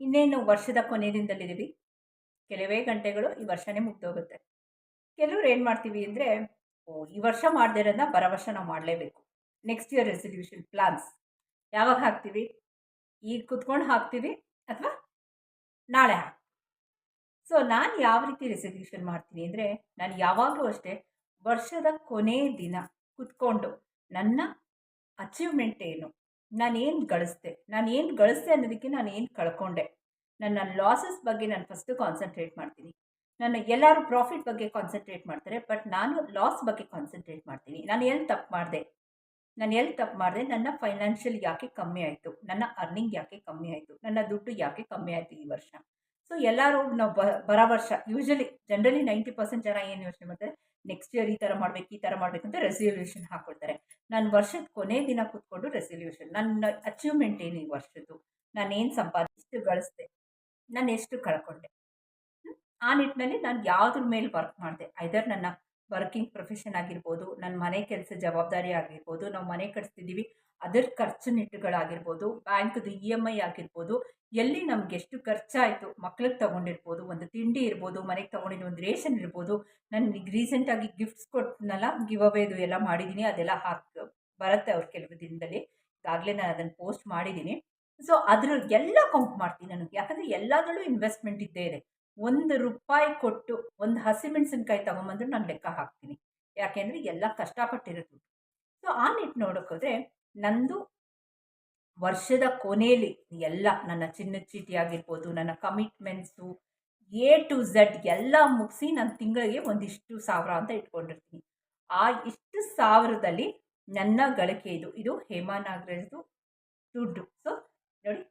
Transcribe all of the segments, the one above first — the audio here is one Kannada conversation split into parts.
ಇನ್ನೇನು ವರ್ಷದ ಕೊನೆ ದಿನದಲ್ಲಿದ್ದೀವಿ ಕೆಲವೇ ಗಂಟೆಗಳು ಈ ವರ್ಷನೇ ಮುಗ್ದೋಗುತ್ತೆ. ಕೆಲವ್ರು ಏನು ಮಾಡ್ತೀವಿ ಅಂದರೆ ಈ ವರ್ಷ ಮಾಡದೇ ಬರೋ ವರ್ಷ ನಾವು ಮಾಡಲೇಬೇಕು. ನೆಕ್ಸ್ಟ್ ಇಯರ್ ರೆಸಲ್ಯೂಷನ್ ಪ್ಲಾನ್ಸ್ ಯಾವಾಗ ಹಾಕ್ತೀವಿ? ಈಗ ಕುತ್ಕೊಂಡು ಹಾಕ್ತೀವಿ ಅಥವಾ ನಾಳೆ ಹಾಕ್ತೀವಿ ಸೊ ನಾನು ಯಾವ ರೀತಿ ರೆಸಲ್ಯೂಷನ್ ಮಾಡ್ತೀನಿ ಅಂದರೆ, ನಾನು ಯಾವಾಗಲೂ ಅಷ್ಟೇ ವರ್ಷದ ಕೊನೆ ದಿನ ಕುತ್ಕೊಂಡು ನನ್ನ ಅಚೀವ್ಮೆಂಟ್ ಏನು? ನಾನೇನು ಗಳಿಸ್ದೆ? ನಾನು ಏನು ಗಳಿಸ್ದೆ ಅನ್ನೋದಕ್ಕೆ ನಾನು ಏನು ಕಳ್ಕೊಂಡೆ? ನನ್ನ ಲಾಸಸ್ ಬಗ್ಗೆ ನಾನು ಫಸ್ಟು ಕಾನ್ಸಂಟ್ರೇಟ್ ಮಾಡ್ತೀನಿ. ನನ್ನ ಎಲ್ಲರೂ ಪ್ರಾಫಿಟ್ ಬಗ್ಗೆ ಕಾನ್ಸಂಟ್ರೇಟ್ ಮಾಡ್ತಾರೆ ಬಟ್ ನಾನು ಲಾಸ್ ಬಗ್ಗೆ ಕಾನ್ಸಂಟ್ರೇಟ್ ಮಾಡ್ತೀನಿ. ನಾನು ಎಲ್ಲಿ ತಪ್ಪು ಮಾಡಿದೆ? ನಾನು ಎಲ್ಲಿ ತಪ್ಪು ಮಾಡಿದೆ? ನನ್ನ ಫೈನಾನ್ಷಿಯಲ್ ಯಾಕೆ ಕಮ್ಮಿ ಆಯಿತು? ನನ್ನ ಅರ್ನಿಂಗ್ ಯಾಕೆ ಕಮ್ಮಿ ಆಯಿತು? ನನ್ನ ದುಡ್ಡು ಯಾಕೆ ಕಮ್ಮಿ ಆಯಿತು ಈ ವರ್ಷ? ಸೊ ಎಲ್ಲರೂ ನಾವು ಬರೋ ವರ್ಷ ಯೂಶಲಿ ಜನರಲಿ ನೈಂಟಿ ಪರ್ಸೆಂಟ್ ಜನ ಏನು ಯೋಚನೆ ಮಾಡ್ತಾರೆ? ನೆಕ್ಸ್ಟ್ ಇಯರ್ ಈ ಥರ ಮಾಡಬೇಕು, ಈ ಥರ ಮಾಡಬೇಕು ಅಂತ ರೆಸಲ್ಯೂಷನ್ ಹಾಕ್ಕೊಳ್ತಾರೆ ನಾನು ವರ್ಷದ ಕೊನೆ ದಿನ ಕೂತ್ಕೊಂಡು ರೆಸಲ್ಯೂಷನ್ ನನ್ನ ಅಚೀವ್ಮೆಂಟ್ ಏನು ಈ ವರ್ಷದ್ದು? ನಾನು ಏನು ಸಂಪಾದಿಸಿ ಎಷ್ಟು ಗಳಿಸ್ದೆ? ನಾನು ಎಷ್ಟು ಕಳ್ಕೊಂಡೆ? ಆ ನಿಟ್ಟಿನಲ್ಲಿ ನಾನು ಯಾವುದ್ರ ಮೇಲೆ ವರ್ಕ್ ಮಾಡಿದೆ? ಐದರ್ ನನ್ನ ವರ್ಕಿಂಗ್ ಪ್ರೊಫೆಷನ್ ಆಗಿರ್ಬೋದು ನನ್ನ ಮನೆ ಕೆಲಸ ಜವಾಬ್ದಾರಿ ಆಗಿರ್ಬೋದು, ನಾವು ಮನೆ ಕಟ್ಸ್ತಿದ್ದೀವಿ ಅದರ ಖರ್ಚು ನಿಟ್ಟುಗಳಾಗಿರ್ಬೋದು, ಬ್ಯಾಂಕ್ದು ಇ ಎಂ ಐ ಆಗಿರ್ಬೋದು, ಎಲ್ಲಿ ನಮ್ಗೆ ಎಷ್ಟು ಖರ್ಚಾಯಿತು, ಮಕ್ಳಿಗೆ ತೊಗೊಂಡಿರ್ಬೋದು, ಒಂದು ತಿಂಡಿ ಇರ್ಬೋದು, ಮನೆಗೆ ತೊಗೊಂಡಿದ್ದು ಒಂದು ರೇಷನ್ ಇರ್ಬೋದು, ನಾನು ರೀಸೆಂಟಾಗಿ ಗಿಫ್ಟ್ಸ್ ಕೊಟ್ಟನಲ್ಲ ಗಿವ್ ಅವೇದು ಎಲ್ಲ ಮಾಡಿದ್ದೀನಿ ಅದೆಲ್ಲ ಹಾಕಿ, ಬರುತ್ತೆ ಅವ್ರು ಕೆಲವು ದಿನದಲ್ಲಿ, ಈಗಾಗಲೇ ನಾನು ಅದನ್ನು ಪೋಸ್ಟ್ ಮಾಡಿದ್ದೀನಿ ಸೊ ಅದ್ರ ಎಲ್ಲ ಕೌಂಟ್ ಮಾಡ್ತೀನಿ ನನಗೆ, ಯಾಕಂದರೆ ಎಲ್ಲದರಲ್ಲೂ ಇನ್ವೆಸ್ಟ್ಮೆಂಟ್ ಇದ್ದೇ ಇದೆ. ಒಂದು ರೂಪಾಯಿ ಕೊಟ್ಟು ಒಂದು ಹಸಿಮೆಣಸಿನ್ಕಾಯಿ ತಗೊಂಬಂದ್ರೆ ನಾನು ಲೆಕ್ಕ ಹಾಕ್ತೀನಿ. ಯಾಕೆಂದ್ರೆ ಎಲ್ಲ ಕಷ್ಟಪಟ್ಟಿರೋದು ಸೊ ಆ ನಿಟ್ಟು ನೋಡೋಕ್ಕೋದ್ರೆ ನಂದು ವರ್ಷದ ಕೊನೆಯಲ್ಲಿ ಎಲ್ಲ ನನ್ನ ಚಿನ್ನದ ಚೀಟಿ ಆಗಿರ್ಬೋದು ನನ್ನ ಕಮಿಟ್ಮೆಂಟ್ಸು ಎ ಟು ಝಡ್ ಎಲ್ಲ ಮುಗಿಸಿ ನಾನು ತಿಂಗಳಿಗೆ ಒಂದಿಷ್ಟು ಸಾವಿರ ಅಂತ ಇಟ್ಕೊಂಡಿರ್ತೀನಿ. ಆ ಇಷ್ಟು ಸಾವಿರದಲ್ಲಿ ನನ್ನ ಗಳಿಕೆ ಇದು. ಇದು ಹೇಮಾ ನಾಗರಾಜ್ದು ದುಡ್ಡು. ಸೊ ನೋಡಿ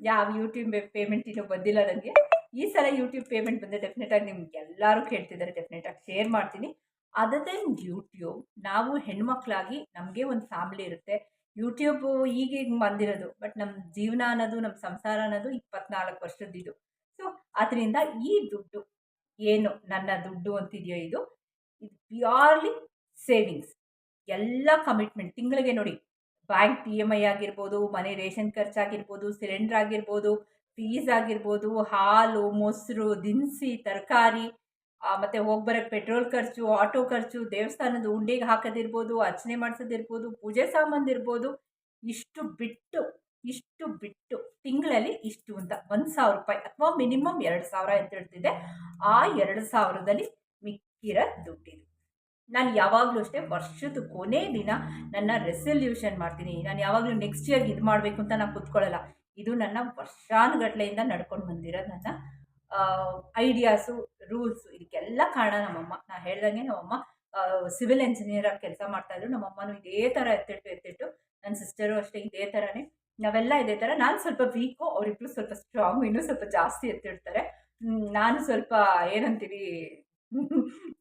ಯಾವ ಯೂಟ್ಯೂಬ್ ಪೇಮೆಂಟ್ ಇನ್ನೂ ಬಂದಿಲ್ಲ ನನಗೆ ಈ ಸಲ ಯೂಟ್ಯೂಬ್ ಪೇಮೆಂಟ್ ಬಂದರೆ ಡೆಫಿನೆಟಾಗಿ ನಿಮ್ಗೆ ಎಲ್ಲರೂ ಕೇಳ್ತಿದ್ದಾರೆ ಡೆಫಿನೆಟಾಗಿ ಶೇರ್ ಮಾಡ್ತೀನಿ. ಅದರ್ ದೆನ್ ಯೂಟ್ಯೂಬ್ ನಾವು ಹೆಣ್ಮಕ್ಳಾಗಿ ನಮಗೆ ಒಂದು ಫ್ಯಾಮಿಲಿ ಇರುತ್ತೆ. ಯೂಟ್ಯೂಬ್ ಈಗೀಗ ಬಂದಿರೋದು ಬಟ್ ನಮ್ಮ ಜೀವನ ಅನ್ನೋದು ನಮ್ಮ ಸಂಸಾರ ಅನ್ನೋದು ಇಪ್ಪತ್ನಾಲ್ಕು ವರ್ಷದ್ದಿದು ಸೊ ಅದರಿಂದ ಈ ದುಡ್ಡು ಏನು ನನ್ನ ದುಡ್ಡು ಅಂತಿದೆಯೋ ಇದು ಇದು ಪ್ಯೂರ್ಲಿ ಸೇವಿಂಗ್ಸ್ ಎಲ್ಲ ಕಮಿಟ್ಮೆಂಟ್ ತಿಂಗಳಿಗೆ ನೋಡಿ ಬ್ಯಾಂಕ್ ಇ ಎಂ ಐ ಆಗಿರ್ಬೋದು, ಮನೆ ರೇಷನ್ ಖರ್ಚಾಗಿರ್ಬೋದು, ಸಿಲಿಂಡ್ರ್ ಆಗಿರ್ಬೋದು, ಫೀಸ್ ಆಗಿರ್ಬೋದು, ಹಾಲು, ಮೊಸರು, ದಿನಸಿ, ತರಕಾರಿ ಮತ್ತು ಹೋಗ್ಬರೋಕ್ಕೆ ಪೆಟ್ರೋಲ್ ಖರ್ಚು, ಆಟೋ ಖರ್ಚು, ದೇವಸ್ಥಾನದ ಉಂಡಿಗೆ ಹಾಕೋದಿರ್ಬೋದು, ಅರ್ಚನೆ ಮಾಡಿಸೋದಿರ್ಬೋದು, ಪೂಜೆ ಸಾಮಾನು ಇರ್ಬೋದು, ಇಷ್ಟು ಬಿಟ್ಟು ಇಷ್ಟು ಬಿಟ್ಟು, ತಿಂಗಳಲ್ಲಿ ಇಷ್ಟು ಅಂತ ಒಂದು ಸಾವಿರ ರೂಪಾಯಿ ಅಥವಾ ಮಿನಿಮಮ್ ಎರಡು ಸಾವಿರ ಅಂತ ಹೇಳ್ತಿದ್ದೆ. ಆ ಎರಡು ಸಾವಿರದಲ್ಲಿ ಮಿಕ್ಕಿರೋ ದುಡ್ಡಿದು. ನಾನು ಯಾವಾಗಲೂ ಅಷ್ಟೇ ವರ್ಷದ ಕೊನೆ ದಿನ ನನ್ನ ರೆಸಲ್ಯೂಷನ್ ಮಾಡ್ತೀನಿ. ನಾನು ಯಾವಾಗಲೂ ನೆಕ್ಸ್ಟ್ ಇಯರ್ಗೆ ಇದು ಮಾಡಬೇಕು ಅಂತ ನಾನು ಕೂತ್ಕೊಳ್ಳಲ್ಲ. ಇದು ನನ್ನ ವರ್ಷಾನುಗಟ್ಲೆಯಿಂದ ನಡ್ಕೊಂಡು ಬಂದಿರೋ ನನ್ನ ಐಡಿಯಾಸು ರೂಲ್ಸು ಇದಕ್ಕೆಲ್ಲ ಕಾರಣ ನಮ್ಮಮ್ಮ. ನಾನು ಹೇಳ್ದಂಗೆ ನಮ್ಮಮ್ಮ ಸಿವಿಲ್ ಇಂಜಿನಿಯರ್ ಆಗಿ ಕೆಲಸ ಮಾಡ್ತಾಯಿದ್ರು ನಮ್ಮಮ್ಮನೂ ಇದೇ ಥರ ಎತ್ತಿಟ್ಟು ಎತ್ತಿಟ್ಟು ನನ್ನ ಸಿಸ್ಟರು ಅಷ್ಟೇ ಇದೇ ಥರನೇ ನಾವೆಲ್ಲ ಇದೇ ಥರ ನಾನು ಸ್ವಲ್ಪ ವೀಕು ಅವರಿಬ್ರು ಸ್ವಲ್ಪ ಸ್ಟ್ರಾಂಗು ಇನ್ನೂ ಸ್ವಲ್ಪ ಜಾಸ್ತಿ ಎತ್ತಿಡ್ತಾರೆ. ನಾನು ಸ್ವಲ್ಪ ಏನಂತೀವಿ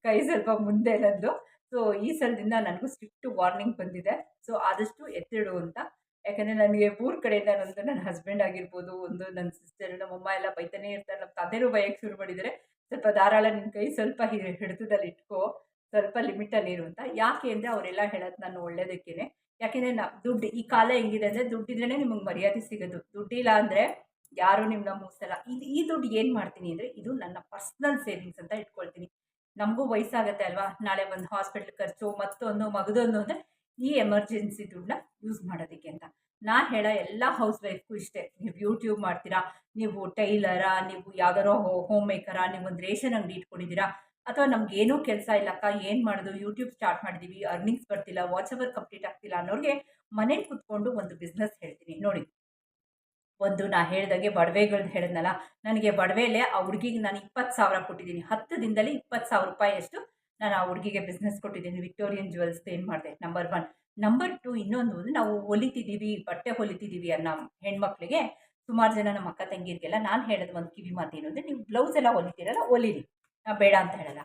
ಕೈ ಸ್ವಲ್ಪ ಮುಂದೆ ನಂದು ಸೊ ಈ ಸಲದಿಂದ ನನಗೂ ಸ್ಟ್ರಿಕ್ಟ್ ವಾರ್ನಿಂಗ್ ಬಂದಿದೆ. ಸೊ ಆದಷ್ಟು ಎತ್ತಿಡು ಅಂತ. ಯಾಕಂದರೆ ನನಗೆ ಊರ ಕಡೆಯಿಂದ ನಂದು ನನ್ನ ಹಸ್ಬೆಂಡ್ ಆಗಿರ್ಬೋದು, ಒಂದು ನನ್ನ ಸಿಸ್ಟರ್ ನಮ್ಮಮ್ಮ ಎಲ್ಲ ಬೈತಾನೆ ಇರ್ತಾರೆ. ನಮ್ಮ ತಂದೆನೂ ಬೈಯಕ್ಕೆ ಶುರು ಮಾಡಿದರೆ ಸ್ವಲ್ಪ ಧಾರಾಳ ನಿನ್ನ ಕೈ ಸ್ವಲ್ಪ ಹಿಡಿತದಲ್ಲಿ ಇಟ್ಕೋ. ಸ್ವಲ್ಪ ಲಿಮಿಟಲ್ಲಿ ಇರು ಅಂತ. ಯಾಕೆ ಅಂದರೆ ಅವರೆಲ್ಲ ಹೇಳೋದು ನಾನು ಒಳ್ಳೇದಕ್ಕೇನೆ. ಯಾಕೆಂದರೆ ನಾ ದುಡ್ಡು, ಈ ಕಾಲ ಹೆಂಗಿದೆ ಅಂದರೆ ದುಡ್ಡಿದ್ರೇ ನಿಮಗೆ ಮರ್ಯಾದೆ ಸಿಗೋದು. ದುಡ್ಡಿಲ್ಲ ಅಂದರೆ ಯಾರೂ ನಿಮ್ಮನ್ನ ಮೂಸಲ್ಲ ಇದು, ಈ ದುಡ್ಡು ಏನು ಮಾಡ್ತೀನಿ ಅಂದರೆ, ಇದು ನನ್ನ ಪರ್ಸ್ನಲ್ ಸೇವಿಂಗ್ಸ್ ಅಂತ ಇಟ್ಕೊಳ್ತೀನಿ. ನಮಗೂ ವಯಸ್ಸಾಗತ್ತೆ ಅಲ್ವಾ? ನಾಳೆ ಒಂದು ಹಾಸ್ಪಿಟ್ಲ್ ಖರ್ಚು, ಮತ್ತೊಂದು, ಮಗದೊಂದು ಅಂದರೆ ಈ ಎಮರ್ಜೆನ್ಸಿ ದುಡ್ಡನ್ನ ಯೂಸ್ ಮಾಡೋದಕ್ಕೆ ಅಂತ. ನಾ ಹೇಳೋ ಎಲ್ಲ ಹೌಸ್ ವೈಫ್ಗೂ ಇಷ್ಟೇ. ನೀವು ಯೂಟ್ಯೂಬ್ ಮಾಡ್ತೀರಾ, ನೀವು ಟೈಲರಾ ನೀವು ಯಾವ್ದಾರೋ ಹೋಮ್ ಮೇಕರಾ ನೀವು ಒಂದು ರೇಷನ್ ಅಂಗಡಿ ಇಟ್ಕೊಂಡಿದ್ದೀರಾ, ಅಥವಾ ನಮ್ಗೆ ಏನೂ ಕೆಲಸ ಇಲ್ಲಕ್ಕ ಏನು ಮಾಡೋದು? ಯೂಟ್ಯೂಬ್ ಸ್ಟಾರ್ಟ್ ಮಾಡಿದೀವಿ ಅರ್ನಿಂಗ್ಸ್ ಬರ್ತಿಲ್ಲ ವಾಚ್ ಅವರ್ ಕಂಪ್ಲೀಟ್ ಆಗ್ತಿಲ್ಲ ಅನ್ನೋರಿಗೆ ಮನೇಲಿ ಕುತ್ಕೊಂಡು ಒಂದು ಬಿಸ್ನೆಸ್ ಹೇಳ್ತೀನಿ. ನೋಡಿ ಒಂದು ನಾ ಹೇಳ್ದಾಗೆ ಬಡವೆಗಳ್ದು ಹೇಳಿದ್ನಲ್ಲ, ನನಗೆ ಬಡವೆಲೆ ಆ ಹುಡುಗಿಗೆ ನಾನು ಇಪ್ಪತ್ತು ಸಾವಿರ ಕೊಟ್ಟಿದ್ದೀನಿ. ಹತ್ತು ದಿನದಲ್ಲಿ ಇಪ್ಪತ್ತು ಸಾವಿರ ರೂಪಾಯಿಯಷ್ಟು ನಾನು ಆ ಹುಡುಗಿಗೆ ಬಿಸ್ನೆಸ್ ಕೊಟ್ಟಿದ್ದೀನಿ. ವಿಕ್ಟೋರಿಯನ್ ಜ್ಯುವೆಲ್ಸ್ ಏನು ಮಾಡಿದೆ? ನಂಬರ್ ಒನ್ ನಂಬರ್ ಟು ಇನ್ನೊಂದು ನಾವು ಹೊಲಿತಿದ್ದೀವಿ, ಬಟ್ಟೆ ಹೊಲಿತಿದ್ದೀವಿ ಅನ್ನೋ ಹೆಣ್ಮಕ್ಳಿಗೆ ಸುಮಾರು ಜನ ನಮ್ಮ ಅಕ್ಕ ತಂಗಿರಿಗೆಲ್ಲ ನಾನು ಹೇಳೋದು ಒಂದು ಕಿವಿ ಮಾತೇನು ಅಂದರೆ, ನೀವು ಬ್ಲೌಸ್ ಎಲ್ಲ ಹೊಲಿತೀರಲ್ಲ ಹೊಲಿರಿ. ನಾವು ಬೇಡ ಅಂತ ಹೇಳಲ್ಲ.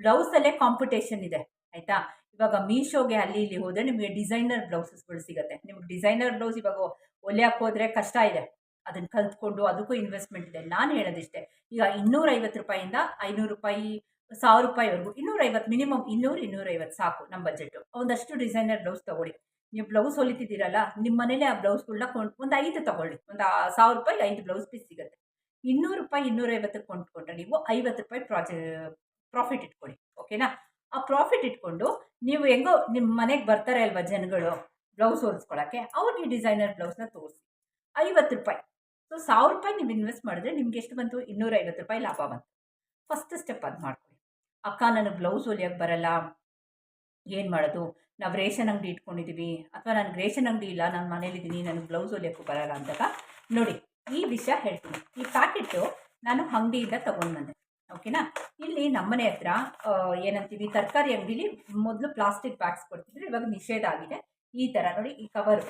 ಬ್ಲೌಸಲ್ಲೇ ಕಾಂಪಿಟೇಷನ್ ಇದೆ. ಆಯಿತಾ? ಇವಾಗ ಮೀಶೋಗೆ ಅಲ್ಲಿ ಇಲ್ಲಿ ಹೋದರೆ ನಿಮಗೆ ಡಿಸೈನರ್ ಬ್ಲೌಸಸ್ಗಳು ಸಿಗುತ್ತೆ. ನಿಮ್ಗೆ ಡಿಸೈನರ್ ಬ್ಲೌಸ್ ಇವಾಗ ಹೊಲಿಯಕ್ಕೆ ಹೋದರೆ ಕಷ್ಟ ಇದೆ. ಅದನ್ನು ಕಲ್ತ್ಕೊಂಡು ಅದಕ್ಕೂ ಇನ್ವೆಸ್ಟ್ಮೆಂಟ್ ಇದೆ. ನಾನು ಹೇಳೋದಿಷ್ಟೇ, ಈಗ ಇನ್ನೂರೈವತ್ತು ರೂಪಾಯಿಂದ ಐನೂರು ರೂಪಾಯಿ, ಸಾವಿರ ರೂಪಾಯಿವರೆಗೂ ಇನ್ನೂರೈವತ್ತು ಮಿನಿಮಮ್ ಇನ್ನೂರು, ಇನ್ನೂರೈವತ್ತು ಸಾಕು ನಮ್ಮ ಬಜೆಟು ಒಂದಷ್ಟು ಡಿಸೈನರ್ ಬ್ಲೌಸ್ ತೊಗೊಳ್ಳಿ. ನೀವು ಬ್ಲೌಸ್ ಹೊಲಿತಿದ್ದೀರಲ್ಲ ನಿಮ್ಮ ಮನೇಲೆ ಆ ಬ್ಲೌಸ್ಗಳನ್ನ ಕೊಂಡು, ಒಂದು ಐದು ತೊಗೊಳ್ಳಿ. ಒಂದು ಸಾವಿರ ರೂಪಾಯಿ, ಐದು ಬ್ಲೌಸ್ ಪೀಸ್ ಸಿಗುತ್ತೆ. ಇನ್ನೂರು ರೂಪಾಯಿ ಇನ್ನೂರೈವತ್ತಕ್ಕೆ ಕೊಂಡ್ಕೊಂಡ್ರೆ ನೀವು ಐವತ್ತು ರೂಪಾಯಿ ಪ್ರಾಜೆ ಪ್ರಾಫಿಟ್ ಇಟ್ಕೊಳ್ಳಿ. ಓಕೆನಾ ಆ ಪ್ರಾಫಿಟ್ ಇಟ್ಕೊಂಡು ನೀವು ಹೆಂಗೋ ನಿಮ್ಮ ಮನೆಗೆ ಬರ್ತಾರೆ ಅಲ್ವಾ ಜನಗಳು? ಬ್ಲೌಸ್ ಹೊಲಿಸ್ಕೊಳ್ಳೋಕ್ಕೆ ಅವ್ರಿಗೆ ಡಿಸೈನರ್ ಬ್ಲೌಸ್ನ ತೋರಿಸಿ. ಐವತ್ತು ರೂಪಾಯಿ. ಸೊ ಸಾವಿರ ರೂಪಾಯಿ ನೀವು ಇನ್ವೆಸ್ಟ್ ಮಾಡಿದ್ರೆ ನಿಮ್ಗೆ ಎಷ್ಟು ಬಂತು? ಇನ್ನೂರೈವತ್ತು ರೂಪಾಯಿ ಲಾಭ ಬಂತು. ಫಸ್ಟ್ ಸ್ಟೆಪ್ ಅದು ಮಾಡ್ಕೊಳ್ಳಿ. ಅಕ್ಕ ನನಗೆ ಬ್ಲೌಸ್ ಹೊಲಿಯೋಕ್ಕೆ ಬರಲ್ಲ. ಏನು ಮಾಡೋದು? ನಾವು ರೇಷನ್ ಅಂಗಡಿ ಇಟ್ಕೊಂಡಿದ್ದೀವಿ ಅಥವಾ ನನಗೆ ರೇಷನ್ ಅಂಗಡಿ ಇಲ್ಲ, ನಾನು ಮನೇಲಿದ್ದೀನಿ ನನಗೆ ಬ್ಲೌಸ್ ಹೊಲಿಯೋಕ್ಕೂ ಬರಲ್ಲ ಅಂದಾಗ ನೋಡಿ, ಈ ವಿಷಯ ಹೇಳ್ತೀನಿ. ಈ ಪ್ಯಾಕೆಟು ನಾನು ಅಂಗಡಿಯಿಂದ ತೊಗೊಂಡು ಬಂದೆ ಓಕೆನಾ? ಇಲ್ಲಿ ನಮ್ಮನೆ ಹತ್ರ ಏನಂತೀವಿ, ತರಕಾರಿ ಅಂಗಡಿಲಿ ಮೊದಲು ಪ್ಲಾಸ್ಟಿಕ್ ಬ್ಯಾಗ್ಸ್ ಕೊಡ್ತಿದ್ರು, ಇವಾಗ ನಿಷೇಧ ಆಗಿದೆ. ಈ ಥರ ನೋಡಿ, ಈ ಕವರ್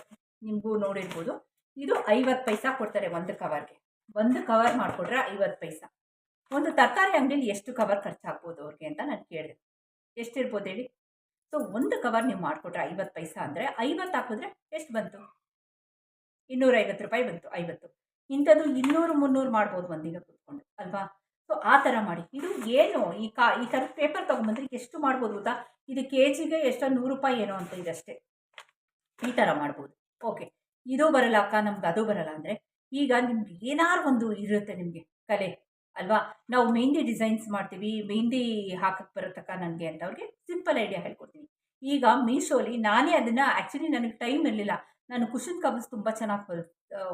ನಿಮಗೂ ನೋಡಿರ್ಬೋದು. ಇದು ಐವತ್ತು ಪೈಸಾ ಕೊಡ್ತಾರೆ ಒಂದು ಕವರ್ಗೆ ಒಂದು ಕವರ್ ಮಾಡಿಕೊಟ್ರೆ ಐವತ್ತು ಪೈಸಾ. ಒಂದು ತರಕಾರಿ ಅಂಗಡಿಲಿ ಎಷ್ಟು ಕವರ್ ಖರ್ಚಾಗ್ಬೋದು ಅವ್ರಿಗೆ ಅಂತ ನಾನು ಕೇಳಿದೆ. ಎಷ್ಟಿರ್ಬೋದು ಹೇಳಿ? ಸೊ ಒಂದು ಕವರ್ ನೀವು ಮಾಡಿಕೊಟ್ರೆ ಐವತ್ತು ಪೈಸಾ ಅಂದರೆ ಐವತ್ತು ಹಾಕಿದ್ರೆ ಎಷ್ಟು ಬಂತು? ಇನ್ನೂರೈವತ್ತು ರೂಪಾಯಿ ಬಂತು, ಐವತ್ತು. ಇಂಥದ್ದು ಇನ್ನೂರು, ಮುನ್ನೂರು ಮಾಡ್ಬೋದು ಒಂದಿನ ಕೂತ್ಕೊಂಡು, ಅಲ್ವಾ? ಸೊ ಆ ಥರ ಮಾಡಿ. ಇದು ಏನು? ಈ ಕಾ, ಈ ಥರದ ಪೇಪರ್ ತೊಗೊಂಬಂದ್ರೆ ಎಷ್ಟು ಮಾಡ್ಬೋದು ಗೊತ್ತಾ? ಇದು ಕೆ ಜಿಗೆ ಎಷ್ಟೋ ನೂರು ರೂಪಾಯಿ ಏನೋ ಅಂತ ಇದಷ್ಟೇ ಈ ಥರ ಮಾಡ್ಬೋದು. ಓಕೆ ಇದು ಬರಲ್ಲ ಅಕ್ಕ, ನಮ್ಗೆ ಅದು ಬರಲ್ಲ ಅಂದರೆ ಈಗ ನಿಮ್ಗೆ ಏನಾರು ಒಂದು ಇರುತ್ತೆ ನಿಮಗೆ ಕಲೆ, ಅಲ್ವಾ? ನಾವು ಮೆಹಂದಿ ಡಿಸೈನ್ಸ್ ಮಾಡ್ತೀವಿ ಮೆಹಂದಿ ಹಾಕಕ್ಕೆ ಬರತ್ತಕ್ಕ ನನಗೆ ಅಂತ ಅವ್ರಿಗೆ ಸಿಂಪಲ್ ಐಡಿಯಾ ಹೇಳ್ಕೊಡ್ತೀನಿ. ಈಗ ಮೀಶೋಲಿ ನಾನೇ ಅದನ್ನು ಆ್ಯಕ್ಚುಲಿ ನನಗೆ ಟೈಮ್ ಇರಲಿಲ್ಲ. ನಾನು ಕುಷನ್ ಕವರ್ಸ್ ತುಂಬ ಚೆನ್ನಾಗಿ ಹೊಲ್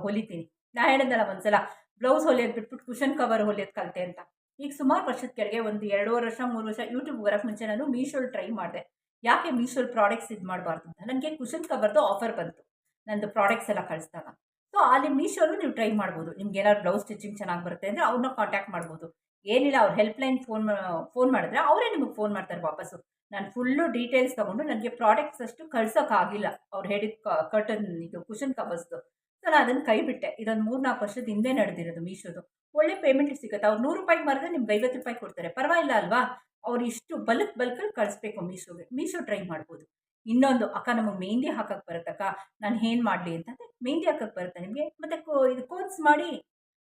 ಹೊಲಿತೀನಿ. ನಾ ಹೇಳಿದ್ನಲ್ಲ ಒಂದ್ಸಲ ಬ್ಲೌಸ್ ಹೊಲಿಯೋದು ಬಿಟ್ಬಿಟ್ಟು ಕುಷನ್ ಕವರ್ ಹೊಲಿಯೋದು ಕಲಿತೆ ಅಂತ. ಈಗ ಸುಮಾರು ವರ್ಷದ ಕೆಳಗೆ ಒಂದು ಎರಡೂವರೆ ವರ್ಷ, ಮೂರು ವರ್ಷ ಯೂಟ್ಯೂಬ್ ಬರೋಕ್ಕೆ ಮುಂಚೆ ನಾನು ಮೀಶೋಲಿ ಟ್ರೈ ಮಾಡಿದೆ. ಯಾಕೆ ಮೀಶೋಲ್ ಪ್ರಾಡಕ್ಟ್ಸ್ ಇದು ಮಾಡಬಾರ್ದು ಅಂತ? ನನಗೆ ಕುಶನ್ ಕವರ್ದು ಆಫರ್ ಬಂತು. ನಂದು ಪ್ರಾಡಕ್ಟ್ಸ್ ಎಲ್ಲ ಕಳಿಸಿದಾಗ. ಸೊ ಅಲ್ಲಿ ಮೀಶೋಲು ನೀವು ಟ್ರೈ ಮಾಡ್ಬೋದು. ನಿಮ್ಗೆ ಏನಾದ್ರು ಬ್ಲೌಸ್ ಸ್ಟಿಚಿಂಗ್ ಚೆನ್ನಾಗಿ ಬರುತ್ತೆ ಅಂದರೆ ಅವ್ರನ್ನ ಕಾಂಟ್ಯಾಕ್ಟ್ ಮಾಡ್ಬೋದು. ಏನಿಲ್ಲ, ಅವ್ರ ಹೆಲ್ಪ್ಲೈನ್ ಫೋನ್ ಫೋನ್ ಮಾಡಿದ್ರೆ ಅವರೇ ನಿಮಗೆ ಫೋನ್ ಮಾಡ್ತಾರೆ ವಾಪಸ್ಸು. ನಾನು ಫುಲ್ಲು ಡೀಟೇಲ್ಸ್ ತೊಗೊಂಡು ನನಗೆ ಪ್ರಾಡಕ್ಟ್ಸ್ ಅಷ್ಟು ಕಳ್ಸೋಕ್ಕಾಗಿಲ್ಲ ಅವ್ರು ಹೇಳಿದ ಕರ್ಟನ್ ಇದು ಕುಶನ್ ಕವರ್ಸ್ದು ಸೊ ನಾನು ಅದನ್ನು ಕೈ ಬಿಟ್ಟೆ. ಇದೊಂದು ಮೂರು ನಾಲ್ಕು ವರ್ಷದ ಹಿಂದೆ ನಡೆದಿರೋದು ಮೀಶೋದು ಒಳ್ಳೆ ಪೇಮೆಂಟ್ ಸಿಗುತ್ತೆ. ಅವ್ರು ನೂರು ರೂಪಾಯಿಗೆ ಮಾರಿದ್ರೆ ನಿಮ್ಗೆ ಐವತ್ತು ರೂಪಾಯಿ ಕೊಡ್ತಾರೆ. ಪರವಾಗಿಲ್ಲ ಅಲ್ವಾ? ಅವ್ರು ಇಷ್ಟು ಬಲಕ್ ಬಲ್ಕಲ್ಲಿ ಕಳಿಸ್ಬೇಕು ಮೀಶೋಗೆ. ಮೀಶೋ ಟ್ರೈ ಮಾಡ್ಬೋದು. ಇನ್ನೊಂದು, ಅಕ್ಕ ನಮಗೆ ಮೆಹಂದಿ ಹಾಕಕ್ಕೆ ಬರುತ್ತಕ್ಕ, ನಾನು ಏನು ಮಾಡಲಿ? ಅಂತಂದರೆ, ಮೆಹಂದಿ ಹಾಕಕ್ಕೆ ಬರುತ್ತೆ ನಿಮಗೆ. ಮತ್ತು ಕೋ, ಇದು ಕೋನ್ಸ್ ಮಾಡಿ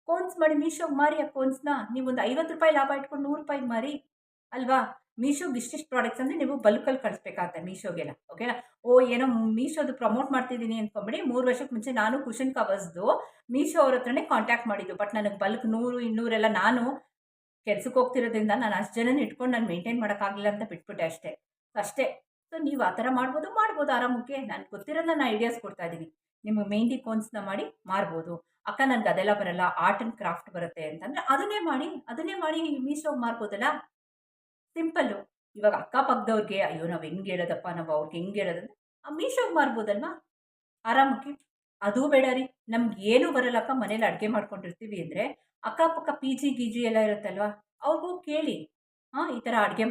ಕೋನ್ಸ್ ಮಾಡಿ, ಮೀಶೋಗೆ ಮಾರಿ ಆ ಕೋನ್ಸ್ನ. ನೀವು ಒಂದು ಐವತ್ತು ರೂಪಾಯಿ ಲಾಭ ಇಟ್ಕೊಂಡು ನೂರು ರೂಪಾಯಿಗೆ ಮಾರಿ, ಅಲ್ವಾ? ಮೀಶೋಗೆ ಇಷ್ಟಿಷ್ಟು ಪ್ರಾಡಕ್ಟ್ಸ್ ಅಂದರೆ ನೀವು ಬಲ್ಕಲ್ಲಿ ಕಳಿಸ್ಬೇಕಾಗತ್ತೆ ಮೀಶೋಗೆಲ್ಲ, ಓಕೆನಾ? ಓ, ಏನೋ ಮೀಶೋದು ಪ್ರಮೋಟ್ ಮಾಡ್ತಿದ್ದೀನಿ ಅಂದ್ಕೊಂಬಿಡಿ ಮೂರು ವರ್ಷಕ್ಕೆ ಮುಂಚೆ ನಾನು ಕುಶನ್ ಕವರ್ಸ್ದು ಮೀಶೋ ಅವ್ರ ಹತ್ರನೇ ಕಾಂಟ್ಯಾಕ್ಟ್ ಮಾಡಿದ್ದು. ಬಟ್ ನನಗೆ ಬಲ್ಕ್ ನೂರು, ಇನ್ನೂರೆಲ್ಲ ನಾನು ಕೆಲ್ಸಕ್ಕೆ ಹೋಗ್ತಿರೋದ್ರಿಂದ ನಾನು ಅಷ್ಟು ಜನನ ಇಟ್ಕೊಂಡು ನಾನು ಮೇಂಟೈನ್ ಮಾಡೋಕ್ಕಾಗಲಿಲ್ಲ ಅಂತ ಬಿಟ್ಬಿಟ್ಟೆ ಅಷ್ಟೇ. ಅಷ್ಟೇ. ಸೊ ನೀವು ಆ ಥರ ಮಾಡ್ಬೋದು ಮಾಡ್ಬೋದು ಆರಾಮಕ್ಕೆ. ನಾನು ಗೊತ್ತಿರೋದನ್ನ ನಾನು ಐಡಿಯಾಸ್ ಕೊಡ್ತಾ ಇದ್ದೀನಿ ನಿಮ್ಮ ಮೆಹಂದಿ ಕೋನ್ಸ್ನ ಮಾಡಿ ಮಾರ್ಬೋದು. ಅಕ್ಕ, ನನಗೆ ಅದೆಲ್ಲ ಬರಲ್ಲ. ಆರ್ಟ್ ಆ್ಯಂಡ್ ಕ್ರಾಫ್ಟ್ ಬರುತ್ತೆ ಅಂತಂದರೆ ಅದನ್ನೇ ಮಾಡಿ ಅದನ್ನೇ ಮಾಡಿ ಮೀಸೋಗಿ ಮಾರ್ಬೋದಲ್ಲ? ಸಿಂಪಲ್ಲು ಇವಾಗ ಅಕ್ಕಪಕ್ಕದವ್ರಿಗೆ ಅಯ್ಯೋ, ನಾವು ಹೆಂಗೆ ಹೇಳೋದಪ್ಪ? ನಾವು ಅವ್ರಿಗೆ ಹೆಂಗೆ ಹೇಳೋದಂದ್ರೆ ಆ ಮೀಶೋಗೆ ಮಾರ್ಬೋದಲ್ವಾ? ಆರಾಮಕ್ಕೆ. ಅದು ಬೇಡ ರೀ. ನಮ್ಗೆ ಏನು ಬರಲ್ಲಪ್ಪ ಮನೇಲಿ ಅಡುಗೆ ಮಾಡ್ಕೊಂಡಿರ್ತೀವಿ ಅಂದರೆ ಅಕ್ಕಪಕ್ಕ ಪಿ ಜಿ ಗಿ ಎಲ್ಲ ಇರುತ್ತಲ್ವಾ, ಅವ್ರಿಗೂ ಕೇಳಿ. ಹಾಂ, ಈ ಥರ ಅಡುಗೆ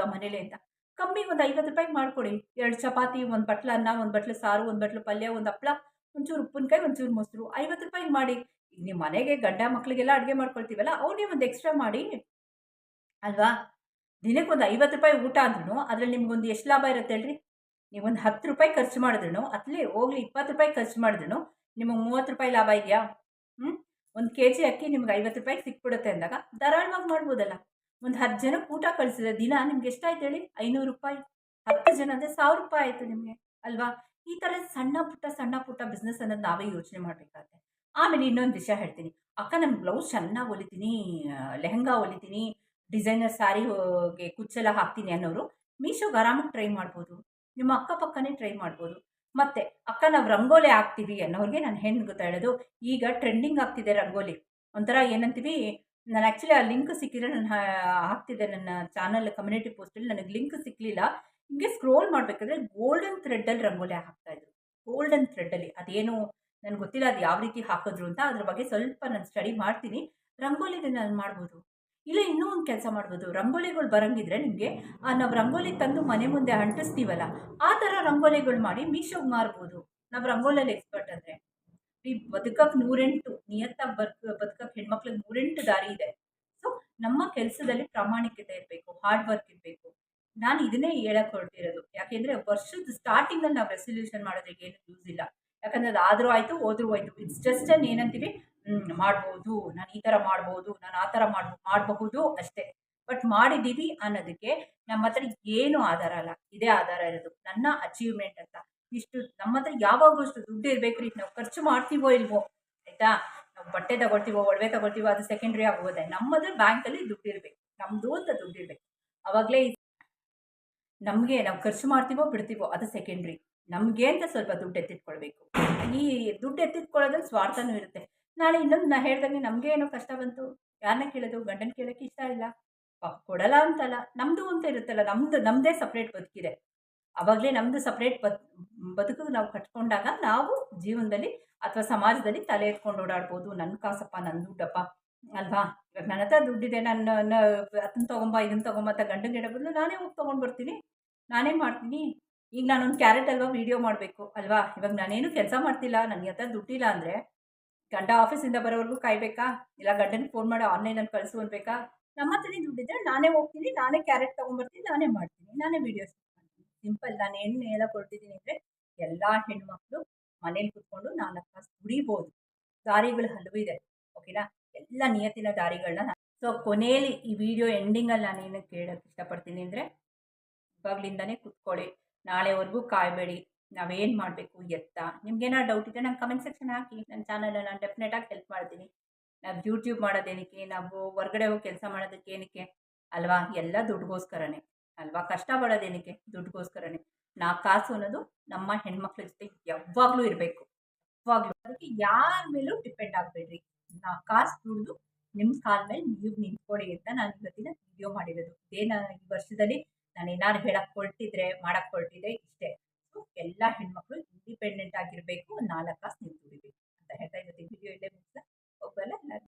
ಆ ಮನೇಲಿ ಅಂತ. ಕಮ್ಮಿ ಒಂದು ಐವತ್ತು ರೂಪಾಯಿಗೆ ಮಾಡಿಕೊಡಿ. ಎರಡು ಚಪಾತಿ, ಒಂದು ಬಟ್ಲು ಅನ್ನ, ಒಂದು ಬಟ್ಲು ಸಾರು, ಒಂದು ಬಟ್ಲು ಪಲ್ಯ, ಒಂದು ಹಪ್ಳ, ಒಂಚೂರು ಉಪ್ಪಿನಕಾಯಿ, ಒಂಚೂರು ಮೊಸರು, ಐವತ್ತು ರೂಪಾಯಿಗೆ ಮಾಡಿ. ನಿಮ್ಮ ಮನೆಗೆ ಗಂಡ ಮಕ್ಕಳಿಗೆಲ್ಲ ಅಡುಗೆ ಮಾಡ್ಕೊಳ್ತೀವಲ್ಲ ಅವ್ರಿಗೆ ಒಂದು ಎಕ್ಸ್ಟ್ರಾ ಮಾಡಿ. ಅಲ್ವಾ? ದಿನಕ್ಕೆ ಒಂದು ಐವತ್ತು ರೂಪಾಯಿ ಊಟ ಅಂದ್ರೂ ಅದ್ರಲ್ಲಿ ನಿಮ್ಗೊಂದು ಎಷ್ಟು ಲಾಭ ಇರುತ್ತೆ ಹೇಳ್ರಿ? ನೀವೊಂದು ಹತ್ತು ರೂಪಾಯಿ ಖರ್ಚು ಮಾಡಿದ್ರು ಅತ್ಲೇ ಹೋಗ್ಲಿ ಇಪ್ಪತ್ತು ರೂಪಾಯಿ ಖರ್ಚು ಮಾಡಿದ್ರು ನಿಮಗೆ ಮೂವತ್ತು ರೂಪಾಯಿ ಲಾಭ ಇದೆಯಾ? ಹ್ಞೂ ಒಂದು ಕೆ ಜಿ ಅಕ್ಕಿ ನಿಮ್ಗೆ ಐವತ್ತು ರೂಪಾಯಿಗೆ ಸಿಕ್ಬಿಡುತ್ತೆ ಅಂದಾಗ ಧಾರಾಳವಾಗಿ ಮಾಡ್ಬೋದಲ್ಲ. ಒಂದು ಹತ್ತು ಜನಕ್ಕೆ ಊಟ ಕಳಿಸಿದ್ರೆ ದಿನ ನಿಮ್ಗೆ ಎಷ್ಟಾಯ್ತು ಹೇಳಿ? ಐನೂರು ರೂಪಾಯಿ. ಹತ್ತು ಜನ ಅಂದರೆ ಸಾವಿರ ರೂಪಾಯಿ ಆಯಿತು ನಿಮಗೆ, ಅಲ್ವಾ? ಈ ಥರ ಸಣ್ಣ ಪುಟ್ಟ ಸಣ್ಣ ಪುಟ್ಟ ಬಿಸ್ನೆಸ್ ಅನ್ನೋದು ನಾವೇ ಯೋಚನೆ ಮಾಡಬೇಕಾಗತ್ತೆ. ಆಮೇಲೆ ಇನ್ನೊಂದು ವಿಷಯ ಹೇಳ್ತೀನಿ. ಅಕ್ಕ ನಾನು ಬ್ಲೌಸ್ ಚೆನ್ನಾಗಿ ಹೊಲಿತೀನಿ, ಲೆಹಂಗಾ ಹೊಲಿತೀನಿ ಡಿಸೈನರ್ ಸ್ಯಾರಿಗೆ ಕುಚ್ಚೆಲ್ಲ ಹಾಕ್ತೀನಿ ಅನ್ನೋರು ಮೀಶೋಗೆ ಆರಾಮಾಗಿ ಟ್ರೈ ಮಾಡ್ಬೋದು. ನಿಮ್ಮ ಅಕ್ಕಪಕ್ಕನೇ ಟ್ರೈ ಮಾಡ್ಬೋದು. ಮತ್ತೆ ಅಕ್ಕ ನಾವು ರಂಗೋಲಿ ಹಾಕ್ತೀವಿ ಅನ್ನೋರಿಗೆ ನಾನು ಹೆಣ್ಣು ಗೊತ್ತಾ ಹೇಳೋದು, ಈಗ ಟ್ರೆಂಡಿಂಗ್ ಆಗ್ತಿದೆ ರಂಗೋಲಿ. ಒಂಥರ ಏನಂತೀವಿ, ನಾನು ಆ್ಯಕ್ಚುಲಿ ಆ ಲಿಂಕ್ ಸಿಕ್ಕಿದ್ರೆ ನಾನು ಹಾಕ್ತಿದ್ದೆ ನನ್ನ ಚಾನಲ್ ಕಮ್ಯುನಿಟಿ ಪೋಸ್ಟಲ್ಲಿ ನನಗೆ ಲಿಂಕ್ ಸಿಕ್ಕಲಿಲ್ಲ ಹಿಂಗೆ ಸ್ಕ್ರೋಲ್ ಮಾಡಬೇಕಾದ್ರೆ ಗೋಲ್ಡನ್ ಥ್ರೆಡ್ಡಲ್ಲಿ ರಂಗೋಲಿ ಹಾಕ್ತಾಯಿದ್ರು ಗೋಲ್ಡನ್ ಥ್ರೆಡ್ಡಲ್ಲಿ ಅದೇನು ನನಗೆ ಗೊತ್ತಿಲ್ಲ ಅದು ಯಾವ ರೀತಿ ಹಾಕಿದ್ರು ಅಂತ. ಅದ್ರ ಬಗ್ಗೆ ಸ್ವಲ್ಪ ನಾನು ಸ್ಟಡಿ ಮಾಡ್ತೀನಿ. ರಂಗೋಲಿದೆ ನಾನು ಮಾಡ್ಬೋದು. ಇಲ್ಲ ಇನ್ನೂ ಒಂದು ಕೆಲಸ ಮಾಡ್ಬೋದು. ರಂಗೋಲಿಗಳು ಬರಂಗಿದ್ರೆ ನಿಮಗೆ ನಾವು ರಂಗೋಲಿ ತಂದು ಮನೆ ಮುಂದೆ ಅಂಟಿಸ್ತೀವಲ್ಲ, ಆ ಥರ ರಂಗೋಲಿಗಳು ಮಾಡಿ ಮೀಶೋಗೆ ಮಾರ್ಬೋದು. ನಾವು ರಂಗೋಲಿಯಲ್ಲಿ ಎಕ್ಸ್ಪರ್ಟ್ ಅಂದರೆ ಈ ಬದುಕಕ್ಕೆ ನೂರೆಂಟು ನಿಯತ್ತಾಗಿ ಬದುಕ ಬದುಕಕ್ಕೆ ಹೆಣ್ಮಕ್ಳಿಗೆ ನೂರೆಂಟು ದಾರಿ ಇದೆ. ಸೊ ನಮ್ಮ ಕೆಲಸದಲ್ಲಿ ಪ್ರಾಮಾಣಿಕತೆ ಇರಬೇಕು ಹಾರ್ಡ್ ವರ್ಕ್ ಇರಬೇಕು. ನಾನು ಇದನ್ನೇ ಹೇಳಕ್ಕೆ ಹೊರಟಿರೋದು. ಯಾಕೆಂದರೆ ವರ್ಷದ ಸ್ಟಾರ್ಟಿಂಗಲ್ಲಿ ನಾವು ರೆಸೊಲ್ಯೂಷನ್ ಮಾಡೋದಕ್ಕೆ ಏನು ಯೂಸ್ ಇಲ್ಲ. ಯಾಕಂದರೆ ಅದು ಆದರೂ ಆಯಿತು, ಹೋದ್ರೂ ಆಯಿತು ಇಟ್ಸ್ ಜಸ್ಟ್ ಅನ್ ಏನಂತೀವಿ ಮಾಡ್ಬೋದು, ನಾನು ಈ ಥರ ಮಾಡ್ಬೋದು, ನಾನು ಆ ಥರ ಮಾಡ್ ಮಾಡಬಹುದು ಅಷ್ಟೇ. ಬಟ್ ಮಾಡಿದ್ದೀವಿ ಅನ್ನೋದಕ್ಕೆ ನಮ್ಮ ಹತ್ರ ಏನು ಆಧಾರ ಅಲ್ಲ. ಇದೇ ಆಧಾರ ಇರೋದು. ನನ್ನ ಅಚೀವ್ಮೆಂಟ್ ಅಂತ. ಇಷ್ಟು ನಮ್ಮ ಹತ್ರ ಯಾವಾಗೂ ಅಷ್ಟು ದುಡ್ಡು ಇರಬೇಕು. ರೀ ನಾವು ಖರ್ಚು ಮಾಡ್ತೀವೋ ಇಲ್ವೋ, ಆಯಿತಾ? ನಾವು ಬಟ್ಟೆ ತಗೊಳ್ತೀವೋ, ಒಡವೆ ತಗೊಳ್ತೀವೋ, ಅದು ಸೆಕೆಂಡ್ರಿ ಆಗೋದೆ. ನಮ್ಮದು ಬ್ಯಾಂಕಲ್ಲಿ ದುಡ್ಡು ಇರಬೇಕು. ನಮ್ಮದು ಅಂತ ದುಡ್ಡು ಇರಬೇಕು. ಆವಾಗಲೇ ನಮಗೆ ನಾವು ಖರ್ಚು ಮಾಡ್ತೀವೋ, ಬಿಡ್ತೀವೋ, ಅದು ಸೆಕೆಂಡ್ರಿ ನಮಗೆ ಅಂತ ಸ್ವಲ್ಪ ದುಡ್ಡು ಎತ್ತಿಟ್ಕೊಳ್ಬೇಕು. ಈ ದುಡ್ಡು ಎತ್ತಿಟ್ಕೊಳ್ಳೋದ್ರಲ್ಲಿ ಸ್ವಾರ್ಥನೂ ಇರುತ್ತೆ. ನಾಳೆ ಇನ್ನೊಂದು ನಾ ಹೇಳ್ದಂಗೆ ನಮಗೆ ಏನೋ ಕಷ್ಟ ಬಂತು. ಯಾರನ್ನ ಕೇಳೋದು? ಗಂಡನ ಕೇಳೋಕ್ಕೆ ಇಷ್ಟ ಇಲ್ಲ. ಕೊಡಲ್ಲ ಅಂತಲ್ಲ. ನಮ್ಮದು ಅಂತ ಇರುತ್ತಲ್ಲ. ನಮ್ಮದು ನಮ್ಮದೇ ಸಪ್ರೇಟ್ ಬದುಕಿದೆ. ಅವಾಗಲೇ ನಮ್ಮದು ಸಪ್ರೇಟ್ ಬದ್, ಬದುಕು ನಾವು ಕಟ್ಕೊಂಡಾಗ ನಾವು ಜೀವನದಲ್ಲಿ ಅಥವಾ ಸಮಾಜದಲ್ಲಿ ತಲೆ ಎತ್ಕೊಂಡು ಓಡಾಡ್ಬೋದು. ನನ್ನ ಕಾಸಪ್ಪ ನನ್ನ ದುಡ್ಡಪ್ಪ. ಅಲ್ವಾ? ಇವಾಗ ನನ್ನ ಹತ್ರ ದುಡ್ಡಿದೆ. ನನ್ನ ಅದನ್ನ ತೊಗೊಂಬ ಇದನ್ನ ತೊಗೊಂಬ ಅಂತ ಗಂಡನ ಗಿಡ ಬದಲು ನಾನೇ ಹೋಗಿ ತೊಗೊಂಡು ಬರ್ತೀನಿ. ನಾನೇ ಮಾಡ್ತೀನಿ. ಈಗ ನಾನೊಂದು ಕ್ಯಾರೆಟ್ ಅಲ್ವಾ ವೀಡಿಯೋ ಮಾಡಬೇಕು. ಅಲ್ವಾ? ಇವಾಗ ನಾನೇನು ಕೆಲಸ ಮಾಡ್ತಿಲ್ಲ. ನನಗೆ ಹತ್ರ ದುಡ್ಡಿಲ್ಲ ಅಂದರೆ ಗಂಡ ಆಫೀಸಿಂದ ಬರೋವರೆಗೂ ಕಾಯ್ಬೇಕಾ? ಇಲ್ಲ ಗಂಡನ ಫೋನ್ ಮಾಡಿ ಆನ್ಲೈನಲ್ಲಿ ಕಳಿಸು ಅನ್ಬೇಕಾ? ನಮ್ಮ ಹತ್ರನೇ ದುಡ್ಡಿದ್ರೆ ನಾನೇ ಹೋಗ್ತೀನಿ, ನಾನೇ ಕ್ಯಾರೆಟ್ ತೊಗೊಂಬರ್ತೀನಿ, ನಾನೇ ಮಾಡ್ತೀನಿ, ನಾನೇ ವೀಡಿಯೋಸ್ ಮಾಡ್ತೀನಿ. ಸಿಂಪಲ್ ನಾನು ಏನು ಹೇಳಕ್ಕೆ ಹೊರಟಿದ್ದೀನಿ ಅಂದರೆ, ಎಲ್ಲ ಹೆಣ್ಮಕ್ಳು ಮನೇಲಿ ಕೂತ್ಕೊಂಡು ನಾಲ್ಕು ಕಾಸು ದುಡಿಬೋದು. ದಾರಿಗಳು ಹಲವಿದೆ ಓಕೆನಾ ಎಲ್ಲ ನಿಯತ್ತಿನ ದಾರಿಗಳನ್ನ ಸೊ ಕೊನೆಯಲ್ಲಿ ಈ ವಿಡಿಯೋ ಎಂಡಿಂಗಲ್ಲಿ ನಾನು ಏನು ಕೇಳೋಕ್ಕೆ ಇಷ್ಟಪಡ್ತೀನಿ ಅಂದರೆ, ಇವಾಗಲಿಂದನೇ ಕೂತ್ಕೊಳ್ಳಿ, ನಾಳೆವರೆಗೂ ಕಾಯಬೇಡಿ. ನಾವೇನು ಮಾಡಬೇಕು, ಎತ್ತ? ನಿಮ್ಗೇನಾದ್ರು ಡೌಟ್ ಇದ್ದರೆ ನಂಗೆ ಕಮೆಂಟ್ ಸೆಕ್ಷನ್ ಹಾಕಿ. ನನ್ನ ಚಾನಲ್ ನಾನು ಡೆಫಿನೆಟಾಗಿ ಹೆಲ್ಪ್ ಮಾಡ್ತೀನಿ. ನಾವು ಯೂಟ್ಯೂಬ್ ಮಾಡೋದೇನಕ್ಕೆ? ನಾವು ಹೊರ್ಗಡೆ ಹೋಗಿ ಕೆಲಸ ಮಾಡೋದಕ್ಕೆ ಏನಕ್ಕೆ? ಅಲ್ವಾ? ಎಲ್ಲ ದುಡ್ಡುಗೋಸ್ಕರನೇ. ಅಲ್ವಾ? ಕಷ್ಟ ಪಡೋದೇನಕ್ಕೆ ದುಡ್ಡುಗೋಸ್ಕರನೇ. ನಾ ಕಾಸು ಅನ್ನೋದು ನಮ್ಮ ಹೆಣ್ಮಕ್ಳ ಜೊತೆ ಯಾವಾಗಲೂ ಇರಬೇಕು. ಯಾವಾಗಲೂ. ಅದಕ್ಕೆ ಯಾರ ಮೇಲೂ ಡಿಪೆಂಡ್ ಆಗಬೇಡ್ರಿ. ನಾ ಕಾಸು ದುಡ್ದು ನಿಮ್ಮ ಕಾಲ ಮೇಲೆ ನೀವು ನಿಂತ್ಕೊಡಿ ಅಂತ ನಾನು ಇವತ್ತಿನ ವಿಡಿಯೋ ಮಾಡಿರೋದು. ಇದೇ ನಾನು ಈ ವರ್ಷದಲ್ಲಿ ನಾನು ಏನಾದ್ರು ಹೇಳಕ್ಕೆ ಹೊರಟಿದ್ರೆ ಮಾಡಕ್ಕೆ ಹೊರಟಿದ್ರೆ ಇಷ್ಟೇ. ಎಲ್ಲ ಹೆಣ್ಮಕ್ಳು ಇಂಡಿಪೆಂಡೆಂಟ್ ಆಗಿರಬೇಕು ನಾಲ್ಕು ಕಾಸು ನೀವು ಅಂತ ಹೇಳ್ತಾ ಇವತ್ತಿನ ವಿಡಿಯೋ ಇಲ್ಲೇ ಮುಗಿಸ್ತಾ ಹೋಗಲ್ಲ